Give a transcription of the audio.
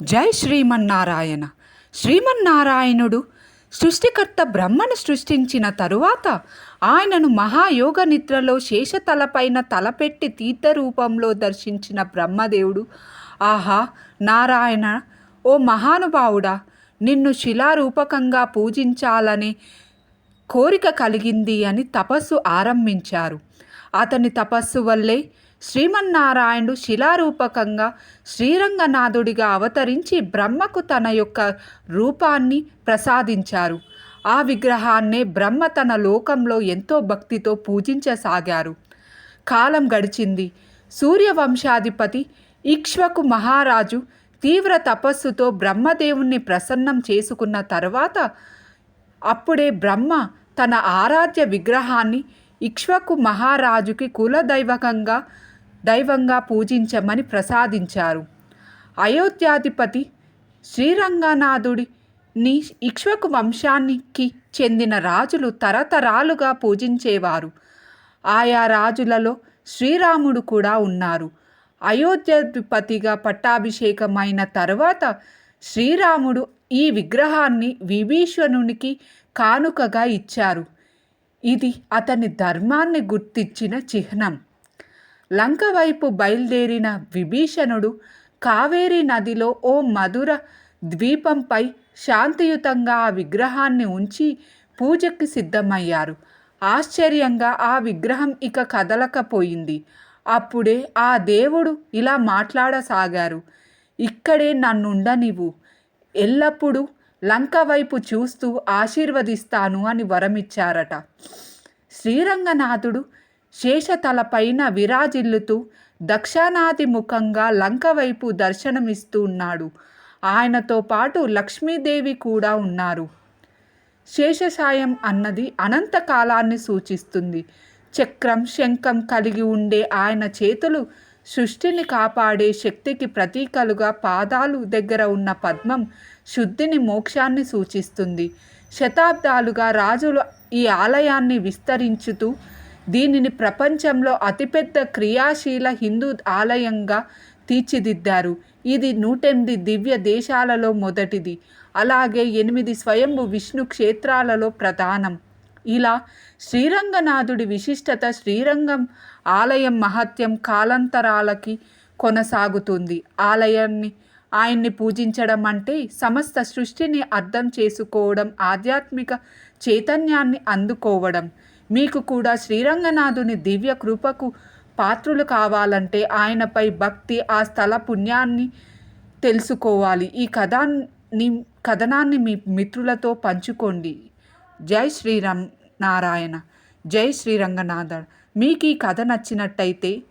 జై శ్రీమన్నారాయణ. శ్రీమన్నారాయణుడు సృష్టికర్త బ్రహ్మను సృష్టించిన తరువాత ఆయనను మహాయోగ నిద్రలో శేషతలపైన తలపెట్టి తీర్థ రూపంలో దర్శించిన బ్రహ్మదేవుడు ఆహా నారాయణ ఓ మహానుభావుడా నిన్ను శిలారూపకంగా పూజించాలనే కోరిక కలిగింది అని తపస్సు ఆరంభించారు. అతని తపస్సు వల్లే శ్రీమన్నారాయణుడు శిలారూపకంగా శ్రీరంగనాథుడిగా అవతరించి బ్రహ్మకు తన యొక్క రూపాన్ని ప్రసాదించారు. ఆ విగ్రహాన్నే బ్రహ్మ తన లోకంలో ఎంతో భక్తితో పూజించసాగారు. కాలం గడిచింది. సూర్యవంశాధిపతి ఇక్ష్వకు మహారాజు తీవ్ర తపస్సుతో బ్రహ్మదేవుణ్ణి ప్రసన్నం చేసుకున్న తర్వాత అప్పుడే బ్రహ్మ తన ఆరాధ్య విగ్రహాన్ని ఇక్ష్వకు మహారాజుకి కులదైవకంగా దైవంగా పూజించమని ప్రసాదించారు. అయోధ్యాధిపతి శ్రీరంగనాథుడిని ఇక్ష్వకు వంశానికి చెందిన రాజులు తరతరాలుగా పూజించేవారు. ఆయా రాజులలో శ్రీరాముడు కూడా ఉన్నారు. అయోధ్యాధిపతిగా పట్టాభిషేకమైన తర్వాత శ్రీరాముడు ఈ విగ్రహాన్ని విభీషణునికి కానుకగా ఇచ్చారు. ఇది అతని ధర్మాన్ని గుర్తించిన చిహ్నం. లంక వైపు బయలుదేరిన విభీషణుడు కావేరీ నదిలో ఓ మధుర ద్వీపంపై శాంతియుతంగా ఆ విగ్రహాన్ని ఉంచి పూజకి సిద్ధమయ్యారు. ఆశ్చర్యంగా ఆ విగ్రహం ఇక కదలకపోయింది. అప్పుడే ఆ దేవుడు ఇలా మాట్లాడసాగారు. ఇక్కడే నన్నుండనివు ఎల్లప్పుడూ లంక వైపు చూస్తూ ఆశీర్వదిస్తాను అని వరమిచ్చారట. శ్రీరంగనాథుడు శేషతలపైన విరాజిల్లుతూ దక్షిణాది ముఖంగా లంక వైపు దర్శనమిస్తూ ఉన్నాడు. ఆయనతో పాటు లక్ష్మీదేవి కూడా ఉన్నారు. శేషసాయం అన్నది అనంతకాలాన్ని సూచిస్తుంది. చక్రం శంఖం కలిగి ఉండే ఆయన చేతులు సృష్టిని కాపాడే శక్తికి ప్రతీకలుగా పాదాలు దగ్గర ఉన్న పద్మం శుద్ధిని మోక్షాన్ని సూచిస్తుంది. శతాబ్దాలుగా రాజులు ఈ ఆలయాన్ని విస్తరించుతూ దీనిని ప్రపంచంలో అతిపెద్ద క్రియాశీల హిందూ ఆలయంగా తీర్చిదిద్దారు. ఇది నూటెనిమిది దివ్య దేశాలలో మొదటిది. అలాగే ఎనిమిది స్వయంభు విష్ణు క్షేత్రాలలో ప్రధానం. ఇలా శ్రీరంగనాథుడి విశిష్టత శ్రీరంగం ఆలయం మహత్యం కాలాంతరాలకి కొనసాగుతుంది. ఆలయాన్ని ఆయన్ని పూజించడం అంటే సమస్త సృష్టిని అర్థం చేసుకోవడం ఆధ్యాత్మిక చైతన్యాన్ని అందుకోవడం. మీకు కూడా శ్రీరంగనాథుని దివ్య కృపకు పాత్రులు కావాలంటే ఆయనపై భక్తి ఆ స్థల పుణ్యాన్ని తెలుసుకోవాలి. ఈ కథాన్ని కథనాన్ని మీ మిత్రులతో పంచుకోండి. జై శ్రీరామ్ నారాయణ. జై శ్రీరంగనాథ. మీకు ఈ కథ నచ్చినట్టయితే